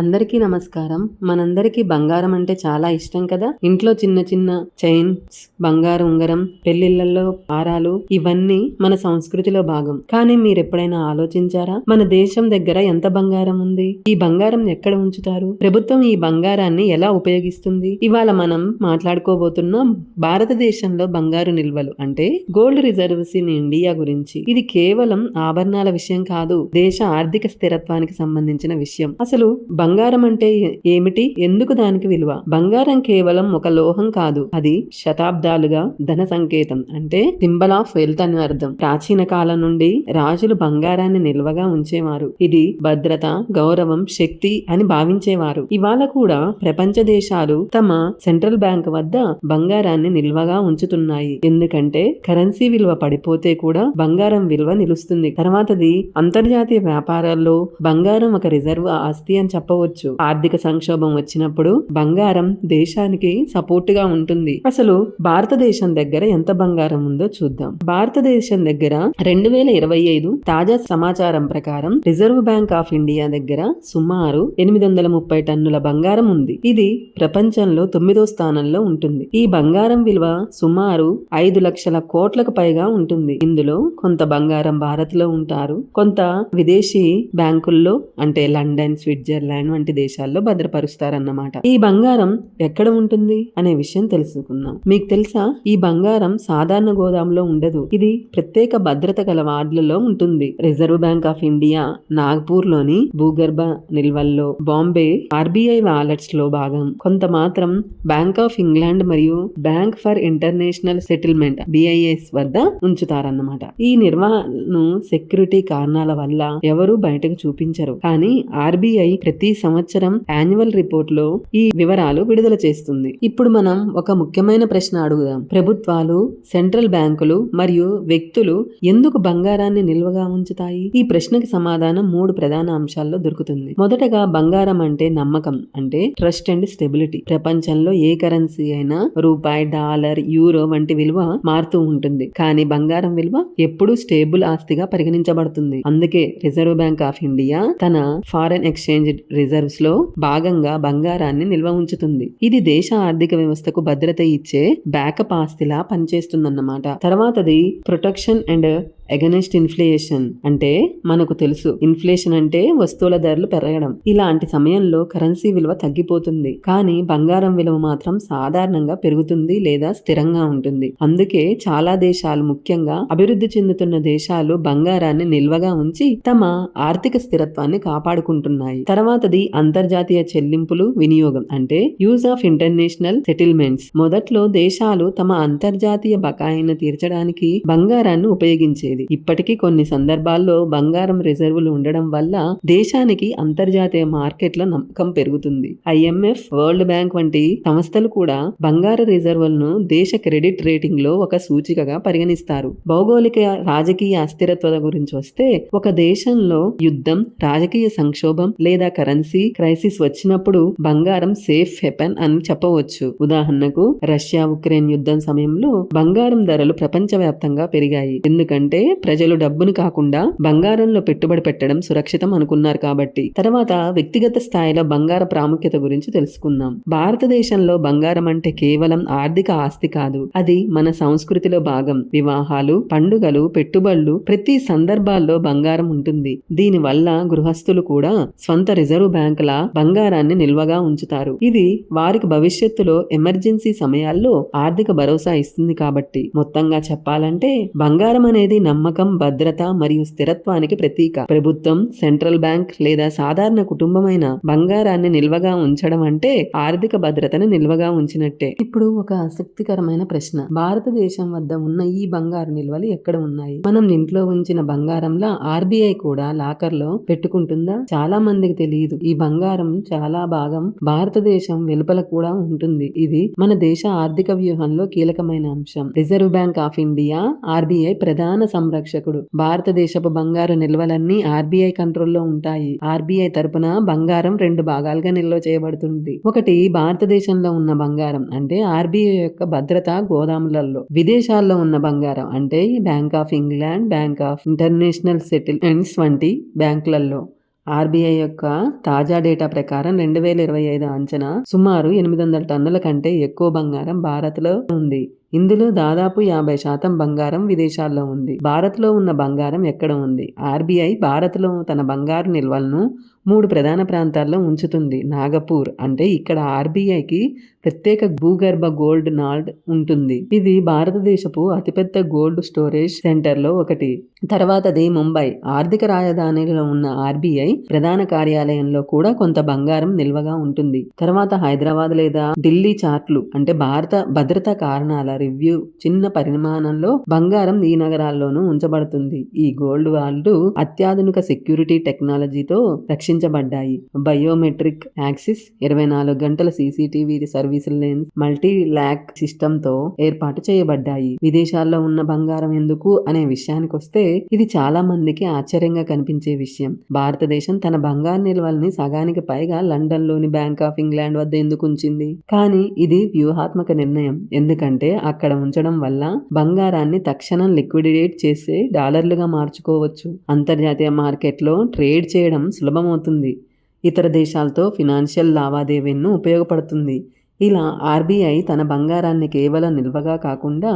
అందరికీ నమస్కారం. మనందరికీ బంగారం అంటే చాలా ఇష్టం కదా? ఇంట్లో చిన్న చిన్న చైన్స్ బంగారు ఉంగరం పెళ్ళిళ్ళలో హారాలు ఇవన్నీ మన సంస్కృతిలో భాగం. కానీ మీరు ఎప్పుడైనా ఆలోచించారా? మన దేశం దగ్గర ఎంత బంగారం ఉంది? ఈ బంగారం ఎక్కడ ఉంచుతారు? ప్రభుత్వం ఈ బంగారాన్ని ఎలా ఉపయోగిస్తుంది? ఇవాళ మనం మాట్లాడుకోబోతున్నాం భారతదేశంలో బంగారు నిల్వలు అంటే గోల్డ్ రిజర్వ్స్ ఇన్ ఇండియా గురించి. ఇది కేవలం ఆభరణాల విషయం కాదు దేశ ఆర్థిక స్థిరత్వానికి సంబంధించిన విషయం. అసలు బంగారం అంటే ఏమిటి? ఎందుకు దానికి విలువ? బంగారం కేవలం ఒక లోహం కాదు. అది శతాబ్దాలుగా ధన సంకేతం. అంటే సింబల్ ఆఫ్ వెల్త్ అని అర్థం. ప్రాచీన కాలం నుండి రాజులు బంగారాన్ని నిల్వగా ఉంచేవారు. ఇది భద్రత గౌరవం శక్తి అని భావించేవారు. ఇవాళ కూడా ప్రపంచ దేశాలు తమ సెంట్రల్ బ్యాంక్ వద్ద బంగారాన్ని నిల్వగా ఉంచుతున్నాయి. ఎందుకంటే కరెన్సీ విలువ పడిపోతే కూడా బంగారం విలువ నిలుస్తుంది. తర్వాతది అంతర్జాతీయ వ్యాపారాల్లో బంగారం ఒక రిజర్వ్ ఆస్తి అని చెప్పవచ్చు. ఆర్థిక సంక్షోభం వచ్చినప్పుడు బంగారం దేశానికి సపోర్ట్గా ఉంటుంది. అసలు భారతదేశం దగ్గర ఎంత బంగారం ఉందో చూద్దాం. భారతదేశం దగ్గర రెండు వేల ఇరవై ఐదు తాజా సమాచారం ప్రకారం రిజర్వ్ బ్యాంక్ ఆఫ్ ఇండియా దగ్గర సుమారు ఎనిమిది వందల ముప్పై టన్నుల బంగారం ఉంది. ఇది ప్రపంచంలో తొమ్మిదో స్థానంలో ఉంటుంది. ఈ బంగారం విలువ సుమారు ఐదు లక్షల కోట్లకు పైగా ఉంటుంది. ఇందులో కొంత బంగారం భారత్లో ఉంటారు. కొంత విదేశీ బ్యాంకుల్లో అంటే లండన్ స్విట్జర్లాండ్ వంటి దేశాల్లో భద్రపరుస్తారన్నమాట. ఈ బంగారం ఎక్కడ ఉంటుంది? అనే విషయం తెలుసుకుందాం. మీకు తెలుసా? ఈ బంగారం సాధారణ గోదాంలో ఉండదు. ఇది ప్రత్యేక భద్రత గల వార్డులలో ఉంటుంది. రిజర్వ్ బ్యాంక్ ఆఫ్ ఇండియా నాగ్పూర్లోని భూగర్భ నిల్వల్లో బాంబే ఆర్బీఐ వాలెట్స్లో భాగం. కొంత మాత్రం బ్యాంక్ ఆఫ్ ఇంగ్లాండ్ మరియు bank for international settlement BIS వద్ద ఉంచుతారన్నమాట. ఈ నిర్వహణను సెక్యూరిటీ కారణాల వల్ల ఎవరు బయటకు చూపించరు. కానీ ఆర్బీఐ ప్రతి సంవత్సరం యాన్యువల్ రిపోర్ట్లో ఈ వివరాలు విడుదల చేస్తుంది. ఇప్పుడు మనం ఒక ముఖ్యమైన ప్రశ్న అడుగుదాం. ప్రభుత్వాలు సెంట్రల్ బ్యాంకులు మరియు వ్యక్తులు ఎందుకు బంగారాన్ని నిల్వగా ఉంచుతాయి? ఈ ప్రశ్నకి సమాధానం మూడు ప్రధాన అంశాల్లో దొరుకుతుంది. మొదటగా బంగారం అంటే నమ్మకం అంటే ట్రస్ట్ అండ్ స్టెబిలిటీ ప్రపంచంలో ఏ కరెన్సీ అయినా రూపాయి డాలర్ యూరో వంటి విలువ మారుతూ ఉంటుంది. కానీ బంగారం విలువ ఎప్పుడూ స్టేబుల్ ఆస్తిగా పరిగణించబడుతుంది. అందుకే రిజర్వ్ బ్యాంక్ ఆఫ్ ఇండియా తన ఫారెన్ ఎక్స్చేంజ్ రిజర్వ్స్లో భాగంగా బంగారాన్ని నిల్వ ఉంచుతుంది. ఇది దేశ ఆర్థిక వ్యవస్థకు భద్రత ఇచ్చే బ్యాకప్ ఆస్తిలా పనిచేస్తుందన్నమాట. తర్వాతది ప్రొటెక్షన్ అండ్ ఎగనెస్ట్ ఇన్ఫ్లేషన్ అంటే మనకు తెలుసు. ఇన్ఫ్లేషన్ అంటే వస్తువుల ధరలు పెరగడం. ఇలాంటి సమయంలో కరెన్సీ విలువ తగ్గిపోతుంది. కానీ బంగారం విలువ మాత్రం సాధారణంగా పెరుగుతుంది లేదా స్థిరంగా ఉంటుంది. అందుకే చాలా దేశాలు ముఖ్యంగా అభివృద్ధి చెందుతున్న దేశాలు బంగారాన్ని నిల్వగా ఉంచి తమ ఆర్థిక స్థిరత్వాన్ని కాపాడుకుంటున్నాయి. తర్వాతది అంతర్జాతీయ చెల్లింపులు వినియోగం అంటే యూజ్ ఆఫ్ ఇంటర్నేషనల్ సెటిల్మెంట్స్. మొదట్లో దేశాలు తమ అంతర్జాతీయ బకాయిని తీర్చడానికి బంగారాన్ని ఉపయోగించేది ఇప్పటికీ కొన్ని సందర్భాల్లో బంగారం రిజర్వులు ఉండడం వల్ల దేశానికి అంతర్జాతీయ మార్కెట్ల నమ్మకం పెరుగుతుంది. ఐఎంఎఫ్ వరల్డ్ బ్యాంక్ వంటి సంస్థలు కూడా బంగారు రిజర్వులను దేశ క్రెడిట్ రేటింగ్లో ఒక సూచికగా పరిగణిస్తారు. భౌగోళిక రాజకీయ అస్థిరత్వత గురించి వస్తే ఒక దేశంలో యుద్ధం రాజకీయ సంక్షోభం లేదా కరెన్సీ క్రైసిస్ వచ్చినప్పుడు బంగారం సేఫ్ హెపెన్ అని చెప్పవచ్చు. ఉదాహరణకు రష్యా ఉక్రెయిన్ యుద్ధం సమయంలో బంగారం ధరలు ప్రపంచవ్యాప్తంగా పెరిగాయి. ఎందుకంటే ప్రజలు డబ్బును కాకుండా బంగారంలో పెట్టుబడి పెట్టడం సురక్షితం అనుకున్నారు కాబట్టి. తర్వాత వ్యక్తిగత స్థాయిలో బంగార ప్రాముఖ్యత గురించి తెలుసుకుందాం. భారతదేశంలో బంగారం అంటే కేవలం ఆర్థిక ఆస్తి కాదు. అది మన సంస్కృతిలో భాగం. వివాహాలు పండుగలు పెట్టుబడులు ప్రతి సందర్భాల్లో బంగారం ఉంటుంది. దీని వల్ల గృహస్థులు కూడా స్వంత రిజర్వ్ బ్యాంకుల బంగారాన్ని నిల్వగా ఉంచుతారు. ఇది వారికి భవిష్యత్తులో ఎమర్జెన్సీ సమయాల్లో ఆర్థిక భరోసా ఇస్తుంది కాబట్టి. మొత్తంగా చెప్పాలంటే బంగారం అనేది నమ్మకం భద్రత మరియు స్థిరత్వానికి ప్రతీక. ప్రభుత్వం సెంట్రల్ బ్యాంక్ లేదా సాధారణ కుటుంబమైన బంగారాన్ని నిల్వగా ఉంచడం అంటే ఆర్థిక భద్రతను నిల్వగా ఉంచినట్టే. ఇప్పుడు ఒక ఆసక్తికరమైన ప్రశ్న. భారతదేశం వద్ద ఉన్న ఈ బంగారు నిల్వలు ఎక్కడ ఉన్నాయి? మనం ఇంట్లో ఉంచిన బంగారంలా ఆర్బీఐ కూడా లాకర్లో పెట్టుకుంటుందా? చాలా మందికి తెలియదు. ఈ బంగారం చాలా భాగం భారతదేశం వెలుపల కూడా ఉంటుంది. ఇది మన దేశ ఆర్థిక వ్యూహంలో కీలకమైన అంశం. Reserve bank of India RBI ప్రధాన సంరక్షకుడు. భారతదేశపు బంగారు నిల్వలన్నీ ఆర్బీఐ కంట్రోల్లో ఉంటాయి. ఆర్బీఐ తరపున బంగారం రెండు భాగాలుగా నిల్వ చేయబడుతుంది. ఒకటి భారతదేశంలో ఉన్న బంగారం అంటే ఆర్బీఐ యొక్క భద్రత గోదాములలో. విదేశాల్లో ఉన్న బంగారం అంటే bank of England bank of international settlements వంటి బ్యాంకులలో. ఆర్బీఐ యొక్క తాజా డేటా ప్రకారం రెండు వేల ఇరవై ఐదు అంచనా సుమారు ఎనిమిది వందల టన్నుల కంటే ఎక్కువ బంగారం భారత్లో ఉంది. ఇందులో దాదాపు యాభై శాతం బంగారం విదేశాల్లో ఉంది. భారత్లో ఉన్న బంగారం ఎక్కడ ఉంది? ఆర్బీఐ భారత్లో తన బంగారు నిల్వలను మూడు ప్రధాన ప్రాంతాల్లో ఉంచుతుంది. నాగపూర్ అంటే ఇక్కడ ఆర్బీఐకి ప్రత్యేక భూగర్భ గోల్డ్ నాల్డ్ ఉంటుంది. ఇది భారతదేశపు అతిపెద్ద గోల్డ్ స్టోరేజ్ సెంటర్లో ఒకటి. తర్వాతది ముంబై. ఆర్థిక రాజధానిలో ఉన్న ఆర్బీఐ ప్రధాన కార్యాలయంలో కూడా కొంత బంగారం నిల్వగా ఉంటుంది. తర్వాత హైదరాబాద్ లేదా ఢిల్లీ చార్ట్లు అంటే భారత భద్రతా కారణాల రివ్యూ చిన్న పరిమాణంలో బంగారం ఈ నగరాల్లోనూ ఉంచబడుతుంది. ఈ గోల్డ్ వాళ్ళు అత్యాధునిక సెక్యూరిటీ టెక్నాలజీతో రక్షించబడ్డాయి బయోమెట్రిక్ యాక్సిస్ ఇరవై నాలుగు గంటల CCTV service lens multi lock సిస్టమ్తో ఏర్పాటు చేయబడ్డాయి. విదేశాల్లో ఉన్న బంగారం ఎందుకు అనే విషయానికి వస్తే ఇది చాలా మందికి ఆశ్చర్యంగా కనిపించే విషయం. భారతదేశం తన బంగారు నిల్వల్ని సగానికి పైగా లండన్లోని బ్యాంక్ ఆఫ్ ఇంగ్లాండ్ వద్ద ఎందుకు ఉంచింది? కానీ ఇది వ్యూహాత్మక నిర్ణయం. ఎందుకంటే అక్కడ ఉంచడం వల్ల బంగారాన్ని తక్షణం లిక్విడేట్ చేసే డాలర్లుగా మార్చుకోవచ్చు. అంతర్జాతీయ మార్కెట్లో ట్రేడ్ చేయడం సులభమవుతుంది. అవుతుంది. ఇతర దేశాలతో ఫినాన్షియల్ లావాదేవీలను ఉపయోగపడుతుంది. ఇలా ఆర్బీఐ తన బంగారాన్ని కేవలం నిల్వగా కాకుండా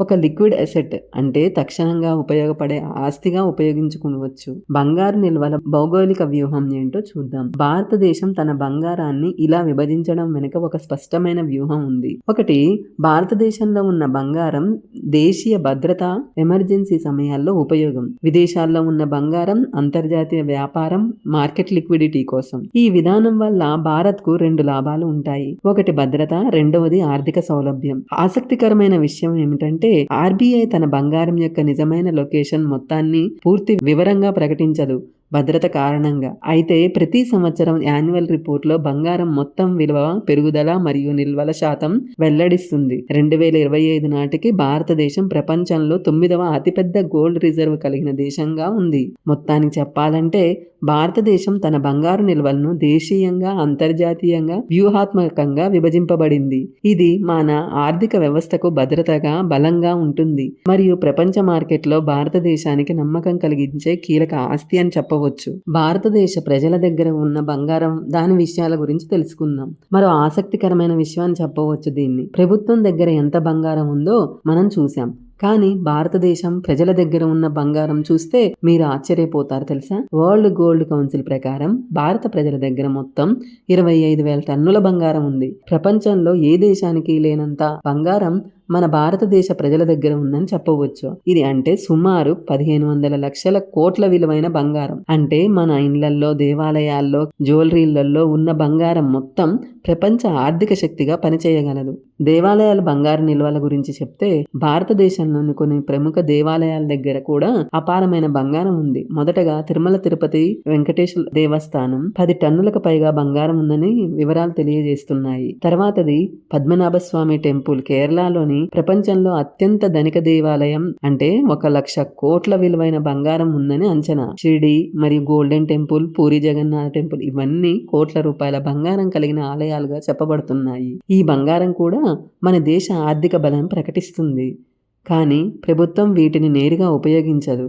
ఒక లిక్విడ్ అసెట్ అంటే తక్షణంగా ఉపయోగపడే ఆస్తిగా ఉపయోగించుకోవచ్చు బంగారు నిల్వల భౌగోళిక వ్యూహం ఏంటో చూద్దాం. భారతదేశం తన బంగారాన్ని ఇలా విభజించడం వెనుక ఒక స్పష్టమైన వ్యూహం ఉంది. ఒకటి భారతదేశంలో ఉన్న బంగారం దేశీయ భద్రత ఎమర్జెన్సీ సమయాల్లో ఉపయోగం. విదేశాల్లో ఉన్న బంగారం అంతర్జాతీయ వ్యాపారం మార్కెట్ లిక్విడిటీ కోసం. ఈ విధానం వల్ల భారత్కు రెండు లాభాలు ఉంటాయి. ఒకటి భద్రత రెండవది ఆర్థిక సౌలభ్యం. ఆసక్తికరమైన విషయం ఏమిటంటే ఆర్బీఐ తన బంగారం యొక్క నిజమైన లొకేషన్ మొత్తాన్ని పూర్తి వివరంగా ప్రకటించదు. భద్రత కారణంగా. అయితే ప్రతి సంవత్సరం యాన్యువల్ రిపోర్ట్లో బంగారం మొత్తం విలువ పెరుగుదల మరియు నిల్వల శాతం వెల్లడిస్తుంది. రెండు వేల ఇరవై ఐదు నాటికి భారతదేశం ప్రపంచంలో తొమ్మిదవ అతిపెద్ద గోల్డ్ రిజర్వ్ కలిగిన దేశంగా ఉంది. మొత్తానికి చెప్పాలంటే భారతదేశం తన బంగారు నిల్వలను దేశీయంగా అంతర్జాతీయంగా వ్యూహాత్మకంగా విభజింపబడింది. ఇది మన ఆర్థిక వ్యవస్థకు భద్రతగా బలంగా ఉంటుంది. మరియు ప్రపంచ మార్కెట్లో భారతదేశానికి నమ్మకం కలిగించే కీలక ఆస్తి అని చెప్పవచ్చు. చెప్పవచ్చు భారతదేశ ప్రజల దగ్గర ఉన్న బంగారం దాని విషయాల గురించి తెలుసుకుందాం. మరో ఆసక్తికరమైన విషయాన్ని చెప్పవచ్చు దీన్ని. ప్రభుత్వం దగ్గర ఎంత బంగారం ఉందో మనం చూసాం కానీ భారతదేశం ప్రజల దగ్గర ఉన్న బంగారం చూస్తే మీరు ఆశ్చర్యపోతారు తెలుసా? వరల్డ్ గోల్డ్ కౌన్సిల్ ప్రకారం భారత ప్రజల దగ్గర మొత్తం ఇరవై ఐదు వేల టన్నుల బంగారం ఉంది. ప్రపంచంలో ఏ దేశానికి లేనంత బంగారం మన భారతదేశ ప్రజల దగ్గర ఉందని చెప్పవచ్చు. ఇది అంటే సుమారు పదిహేను వందల లక్షల కోట్ల విలువైన బంగారం. అంటే మన ఇండ్లల్లో దేవాలయాల్లో జ్యువెలరీలలో ఉన్న బంగారం మొత్తం ప్రపంచ ఆర్థిక శక్తిగా పనిచేయగలదు. దేవాలయాల బంగారు నిల్వల గురించి చెప్తే భారతదేశంలోని కొన్ని ప్రముఖ దేవాలయాల దగ్గర కూడా అపారమైన బంగారం ఉంది. మొదటగా తిరుమల తిరుపతి వెంకటేశ్వర దేవస్థానం పది టన్నులకు పైగా బంగారం ఉందని వివరాలు తెలియజేస్తున్నాయి. తర్వాతది పద్మనాభ స్వామి టెంపుల్ కేరళలోని ప్రపంచంలో అత్యంత ధనిక దేవాలయం అంటే ఒక లక్ష కోట్ల విలువైన బంగారం ఉందని అంచనా. షిరిడి మరియు golden temple Puri Jagannath temple ఇవన్నీ కోట్ల రూపాయల బంగారం కలిగిన ఆలయాలుగా చెప్పబడుతున్నాయి. ఈ బంగారం కూడా మన దేశ ఆర్థిక బలం ప్రకటిస్తుంది. కానీ ప్రభుత్వం వీటిని నేరుగా ఉపయోగించదు.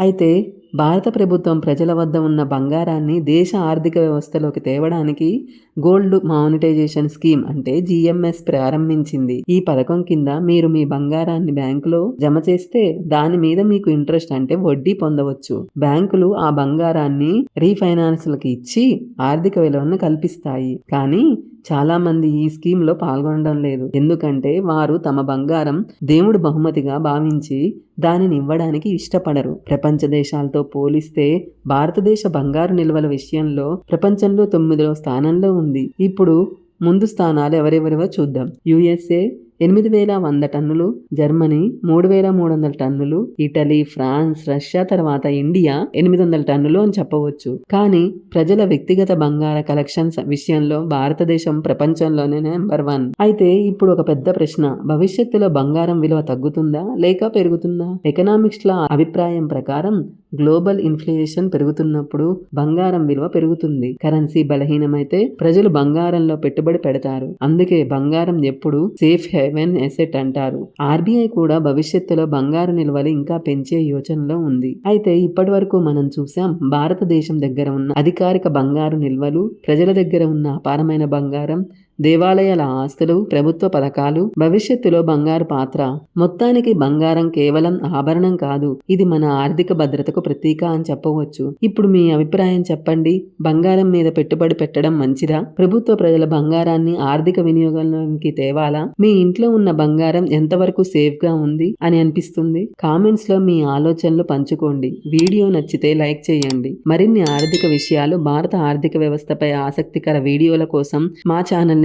అయితే భారత ప్రభుత్వం ప్రజల వద్ద ఉన్న బంగారాన్ని దేశ ఆర్థిక వ్యవస్థలోకి తేవడానికి గోల్డ్ మానిటైజేషన్ స్కీమ్ అంటే జిఎంఎస్ ప్రారంభించింది. ఈ పథకం కింద మీరు మీ బంగారాన్ని బ్యాంకులో జమ చేస్తే దాని మీద మీకు ఇంట్రెస్ట్ అంటే వడ్డీ పొందవచ్చు. బ్యాంకులు ఆ బంగారాన్ని రీఫైనాన్స్లకి ఇచ్చి ఆర్థిక విలువను కల్పిస్తాయి. కానీ చాలా మంది ఈ స్కీమ్లో పాల్గొనడం లేదు. ఎందుకంటే వారు తమ బంగారం దేవుడు బహుమతిగా భావించి దానిని ఇవ్వడానికి ఇష్టపడరు. ప్రపంచ దేశాలతో పోలిస్తే భారతదేశ బంగారు నిల్వల విషయంలో ప్రపంచంలో తొమ్మిదవ స్థానంలో ఉంది. ఇప్పుడు ముందు స్థానాలు ఎవరెవరివో చూద్దాం. యుఎస్ఏ ఎనిమిది వేల వంద టన్నులు జర్మనీ మూడు వేల మూడు వందల టన్నులు ఇటలీ ఫ్రాన్స్ రష్యా తర్వాత ఇండియా ఎనిమిది వందల టన్నులు అని చెప్పవచ్చు. కానీ ప్రజల వ్యక్తిగత బంగార కలెక్షన్స్ విషయంలో భారతదేశం ప్రపంచంలోనే నెంబర్ వన్. అయితే ఇప్పుడు ఒక పెద్ద ప్రశ్న. భవిష్యత్తులో బంగారం విలువ తగ్గుతుందా లేక పెరుగుతుందా? ఎకనామిక్స్ ల అభిప్రాయం ప్రకారం గ్లోబల్ ఇన్ఫ్లేషన్ పెరుగుతున్నప్పుడు బంగారం విలువ పెరుగుతుంది. కరెన్సీ బలహీనమైతే ప్రజలు బంగారంలో పెట్టుబడి పెడతారు. అందుకే బంగారం ఎప్పుడు సేఫ్ హెవెన్ ఎసెట్ అంటారు. ఆర్బీఐ కూడా భవిష్యత్తులో బంగారు నిల్వలు ఇంకా పెంచే యోచనలో ఉంది. అయితే ఇప్పటి వరకు మనం చూసాం భారతదేశం దగ్గర ఉన్న అధికారిక బంగారు నిల్వలు ప్రజల దగ్గర ఉన్న అపారమైన బంగారం దేవాలయాల ఆస్తులు ప్రభుత్వ పథకాలు భవిష్యత్తులో బంగారు పాత్ర. మొత్తానికి బంగారం కేవలం ఆభరణం కాదు ఇది మన ఆర్థిక భద్రతకు ప్రతీక అని చెప్పవచ్చు. ఇప్పుడు మీ అభిప్రాయం చెప్పండి. బంగారం మీద పెట్టుబడి పెట్టడం మంచిదా? ప్రభుత్వ ప్రజల బంగారాన్ని ఆర్థిక వినియోగంలోకి తేవాలా? మీ ఇంట్లో ఉన్న బంగారం ఎంతవరకు సేఫ్గా ఉంది అని అనిపిస్తుంది? కామెంట్స్లో మీ ఆలోచనలు పంచుకోండి. వీడియో నచ్చితే లైక్ చేయండి. మరిన్ని ఆర్థిక విషయాలు భారత ఆర్థిక వ్యవస్థపై ఆసక్తికర వీడియోల కోసం మా ఛానల్